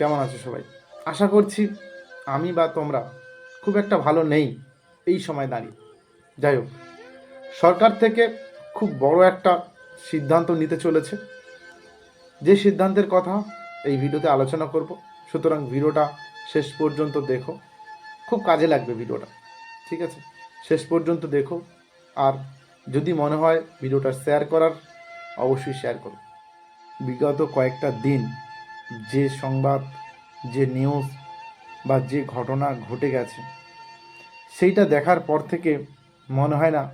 কেমন আছো সবাই? আশা করছি আমি বা তোমরা খুব একটা ভালো নেই এই সময় দাঁড়িয়ে। যাই হোক, সরকার থেকে খুব বড় একটা সিদ্ধান্ত নিতে চলেছে। যে সিদ্ধান্তের কথা এই ভিডিওতে আলোচনা করব, সুতরাং ভিডিওটা শেষ পর্যন্ত দেখো। খুব কাজে লাগবে ভিডিওটা, ঠিক আছে? শেষ পর্যন্ত দেখো। আর যদি মনে হয় ভিডিওটা শেয়ার করার, অবশ্যই শেয়ার করো। বিগত কয়েকটা দিন যে সংবাদ, যে নিউজ বা যে ঘটনা ঘটে গেছে, সেইটা দেখার পর থেকে মনে হয় না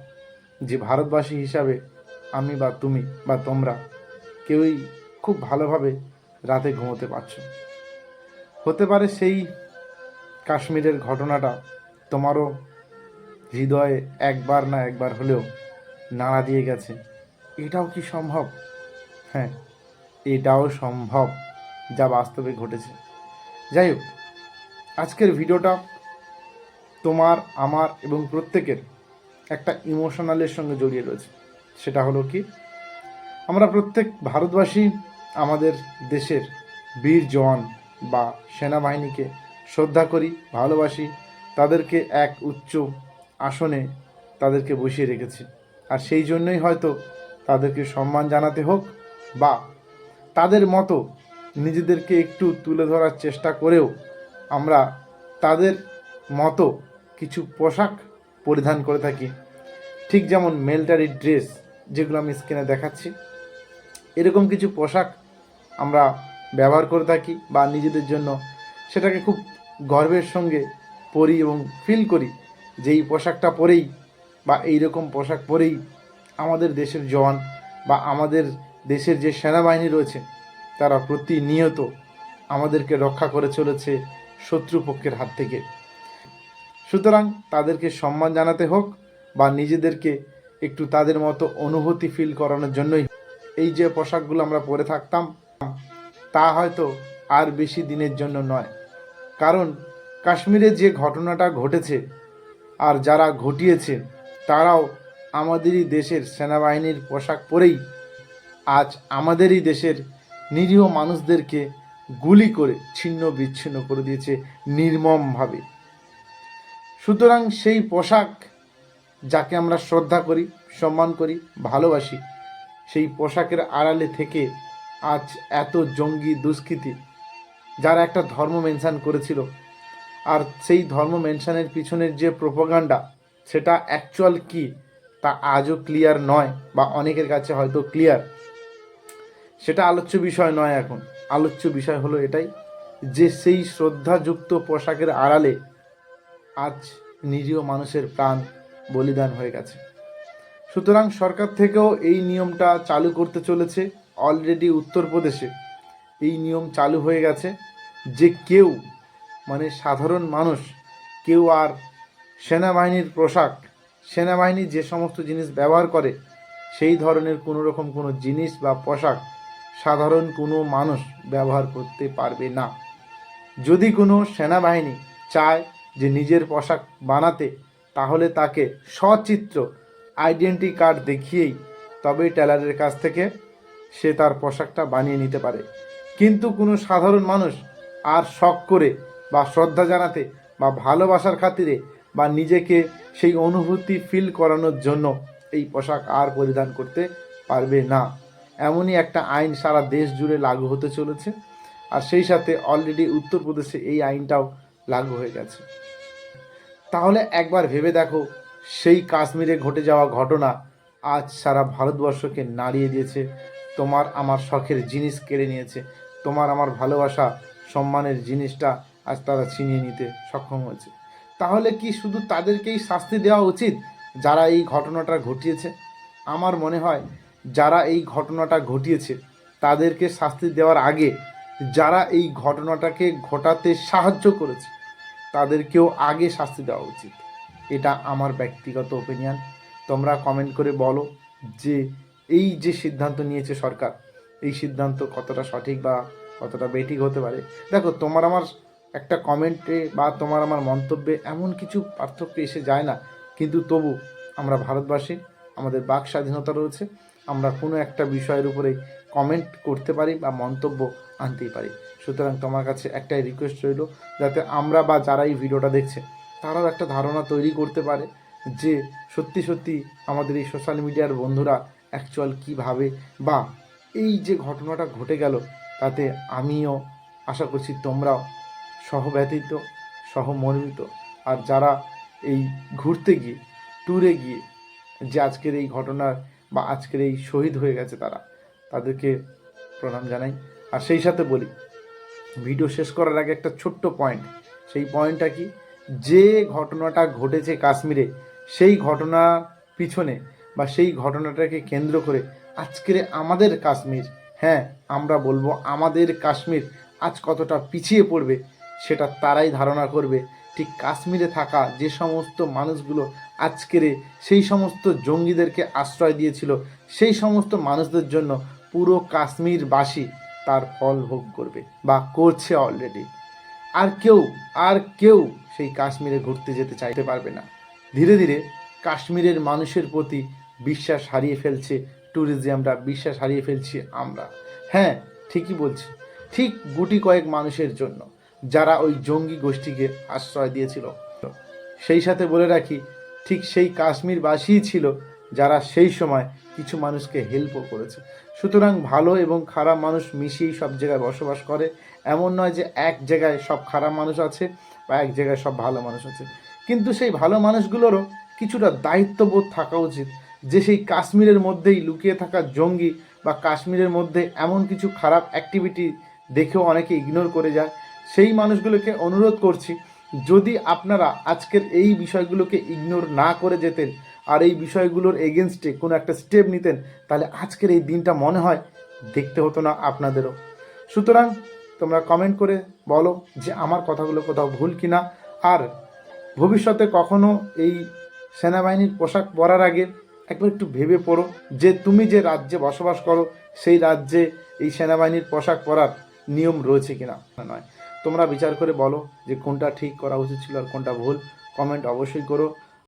যে ভারতবাসী হিসাবে আমি বা তুমি বা তোমরা কেউই খুব ভালোভাবে রাতে ঘুমোতে পারছ। হতে পারে সেই কাশ্মীরের ঘটনাটা তোমারও হৃদয়ে একবার না একবার হলেও নাড়া দিয়ে গেছে। এটাও কি সম্ভব? হ্যাঁ এটাও সম্ভব। যা বাস্তবে ঘটেছে। যাই হোক, আজকের ভিডিওটা তোমার, আমার এবং প্রত্যেকের একটা ইমোশনালের সঙ্গে জড়িয়ে রয়েছে। সেটা হলো কি, আমরা প্রত্যেক ভারতবাসী আমাদের দেশের বীর জওয়ান বা সেনাবাহিনীকে শ্রদ্ধা করি, ভালোবাসি, তাদেরকে এক উচ্চ আসনে তাদেরকে বসিয়ে রেখেছি। আর সেই জন্যই হয়তো তাদেরকে সম্মান জানাতে হোক বা তাদের মতো নিজেদেরকে একটু তুলে ধরার চেষ্টা করেও আমরা তাদের মতো কিছু পোশাক পরিধান করে থাকি। ঠিক যেমন মিলিটারি ড্রেস যেগুলো আমি স্ক্রিনে দেখাচ্ছি, এরকম কিছু পোশাক আমরা ব্যবহার করে থাকি বা নিজেদের জন্য সেটাকে খুব গর্বের সঙ্গে পরি এবং ফিল করি যে এই পোশাকটা পরেই বা এই রকম পোশাক পরেই আমাদের দেশের জওয়ান বা আমাদের দেশের যে সেনাবাহিনী রয়েছে তারা প্রতিনিয়ত আমাদেরকে রক্ষা করে চলেছে শত্রুপক্ষের হাত থেকে। সুতরাং তাদেরকে সম্মান জানাতে হোক বা নিজেদেরকে একটু তাদের মতো অনুভূতি ফিল করানোর জন্যই এই যে পোশাকগুলো আমরা পরে থাকতাম, তা হয়তো আর বেশি দিনের জন্য নয়। কারণ কাশ্মীরে যে ঘটনাটা ঘটেছে আর যারা ঘটিয়েছে, তারাও আমাদেরই দেশের সেনাবাহিনীর পোশাক পরেই, আজ আমাদেরই দেশের নিরীহ মানুষদেরকে গুলি করে ছিন্ন বিচ্ছিন্ন করে দিয়েছে নির্মমভাবে। সুতরাং সেই পোশাক যাকে আমরা শ্রদ্ধা করি, সম্মান করি, ভালোবাসি, সেই পোশাকের আড়ালে থেকে আজ এত জঙ্গি দুষ্কৃতি যারা একটা ধর্ম মেনশান করেছিল। আর সেই ধর্ম মেনশানের পিছনের যে প্রোপাগান্ডা, সেটা অ্যাকচুয়াল কি তা আজও ক্লিয়ার নয় বা অনেকের কাছে হয়তো ক্লিয়ার সেটা আলোচ্য বিষয় নয় এখন। আলোচ্য বিষয় হলো এটাই যে সেই শ্রদ্ধাযুক্ত পোশাকের আড়ালে আজ নিরীহ মানুষের প্রাণ বলিদান হয়ে গেছে। সুতরাং সরকার থেকেও এই নিয়মটা চালু করতে চলেছে। অলরেডি উত্তরপ্রদেশে এই নিয়ম চালু হয়ে গেছে যে কেউ মানে সাধারণ মানুষ, কেউ আর সেনাবাহিনীর পোশাক, সেনাবাহিনী যে সমস্ত জিনিস ব্যবহার করে, সেই ধরনের কোনো রকম কোনো জিনিস বা পোশাক সাধারণ কোনো মানুষ ব্যবহার করতে পারবে না। যদি কোনো সেনাবাহিনী চায় যে নিজের পোশাক বানাতে, তাহলে তাকে সচিত্র, আইডেন্টি কার্ড দেখিয়েই তবেই টেলারের কাছ থেকে সে তার পোশাকটা বানিয়ে নিতে পারে। কিন্তু কোনো সাধারণ মানুষ আর শখ করে বা শ্রদ্ধা জানাতে বা ভালোবাসার খাতিরে বা নিজেকে সেই অনুভূতি ফিল করানোর জন্য এই পোশাক আর পরিধান করতে পারবে না। এমনই একটা আইন সারা দেশ জুড়ে লাগু হতে চলেছে। আর সেই সাথে অলরেডি উত্তরপ্রদেশে এই আইনটাও লাগু হয়ে গেছে। তাহলে একবার ভেবে দেখো, সেই কাশ্মীরে ঘটে যাওয়া ঘটনা আজ সারা ভারতবর্ষকে নাড়িয়ে দিয়েছে। তোমার আমার শখের জিনিস কেড়ে নিয়েছে। তোমার আমার ভালোবাসা, সম্মানের জিনিসটা আজ তারা ছিনিয়ে নিতে সক্ষম হয়েছে। তাহলে কি শুধু তাদেরকেই শাস্তি দেওয়া উচিত যারা এই ঘটনাটা ঘটিয়েছে? আমার মনে হয় যারা এই ঘটনাটা ঘটিয়েছে, তাদেরকে শাস্তি দেওয়ার আগে যারা এই ঘটনাটাকে ঘটাতে সাহায্য করেছে, তাদেরকেও আগে শাস্তি দেওয়া উচিত। এটা আমার ব্যক্তিগত ওপিনিয়ন তোমরা কমেন্ট করে বলো যে এই যে সিদ্ধান্ত নিয়েছে সরকার, এই সিদ্ধান্ত কতটা সঠিক বা কতটা বেঠিক হতে পারে? দেখো, তোমার আমার একটা কমেন্টে বা তোমার আমার মন্তব্যে এমন কিছু পার্থক্য এসে যায় না। কিন্তু তবু আমরা ভারতবাসী, আমাদের বাক স্বাধীনতা রয়েছে। আমরা কোনো একটা বিষয়ের উপরে কমেন্ট করতে পারি বা মন্তব্য আনতেই পারি। সুতরাং তোমার কাছে একটাই রিকোয়েস্ট রইল, যাতে আমরা বা যারা এই ভিডিওটা দেখছে, তারাও একটা ধারণা তৈরি করতে পারে যে সত্যি সত্যি আমাদের এই সোশ্যাল মিডিয়ার বন্ধুরা অ্যাকচুয়াল কীভাবে বা এই যে ঘটনাটা ঘটে গেল, তাতে আমিও আশা করছি তোমরাও সহব্যথিত সহমর্মিত। আর যারা এই ঘুরতে গিয়ে ট্যুরে গিয়ে যে আজকের এই ঘটনার বা আজকের এই শহীদ হয়ে গেছে তারা, তাদেরকে প্রণাম জানাই। আর সেই সাথে বলি ভিডিও শেষ করার আগে একটা ছোট্ট পয়েন্ট সেই পয়েন্টটা কি? যে ঘটনাটা ঘটেছে কাশ্মীরে, সেই ঘটনার পিছনে বা সেই ঘটনাটাকে কেন্দ্র করে আজকের আমাদের কাশ্মীর হ্যাঁ আমরা বলব আমাদের কাশ্মীর আজ কতটা পিছিয়ে পড়বে, সেটা তারাই ধারণা করবে। ঠিক কাশ্মীরে থাকা যে সমস্ত মানুষগুলো আজকের সেই সমস্ত জঙ্গিদেরকে আশ্রয় দিয়েছিল, সেই সমস্ত মানুষদের জন্য পুরো কাশ্মীরবাসী তার ফল ভোগ করবে বা করছে অলরেডি আর কেউ আর কেউ সেই কাশ্মীরে ঘুরতে যেতে চাইতে পারবে না। ধীরে ধীরে কাশ্মীরের মানুষের প্রতি বিশ্বাস হারিয়ে ফেলছে ট্যুরিজমরা বিশ্বাস হারিয়ে ফেলছি আমরা। হ্যাঁ ঠিকই বলছি। ঠিক গুটি কয়েক মানুষের জন্য। যারা ওই জঙ্গি গোষ্ঠীকে আশ্রয় দিয়েছিল। সেই সাথে বলে রাখি, ঠিক সেই কাশ্মীরবাসীই ছিল যারা সেই সময় কিছু মানুষকে হেল্পও করেছে। সুতরাং ভালো এবং খারাপ মানুষ মিশিয়েই সব জায়গায় বসবাস করে। এমন নয় যে এক জায়গায় সব খারাপ মানুষ আছে বা এক জায়গায় সব ভালো মানুষ আছে। কিন্তু সেই ভালো মানুষগুলোরও কিছুটা দায়িত্ববোধ থাকা উচিত যে সেই কাশ্মীরের মধ্যেই লুকিয়ে থাকা জঙ্গি বা কাশ্মীরের মধ্যে এমন কিছু খারাপ অ্যাক্টিভিটি দেখেও অনেকে ইগনোর করে যায়। সেই মানুষগুলোকে অনুরোধ করছি, যদি আপনারা আজকের এই বিষয়গুলোকে ইগনোর না করে যেতেন আর এই বিষয়গুলোর এগেনস্টে কোনো একটা স্টেপ নিতেন, তাহলে আজকের এই দিনটা মনে হয় দেখতে হতো না আপনাদেরও। সুতরাং তোমরা কমেন্ট করে বলো যে আমার কথাগুলো কোথাও ভুল কিনা। আর ভবিষ্যতে কখনো এই সেনাবাহিনীর পোশাক পরার আগে একবার একটু ভেবে পড়ো যে তুমি যে রাজ্যে বসবাস করো, সেই রাজ্যে এই সেনাবাহিনীর পোশাক পরার নিয়ম রয়েছে কিনা? নয় তোমরা বিচার করে বলো যে কোনটা ঠিক করা উচিত ছিল আর কোনটা ভুল। কমেন্ট অবশ্যই করো।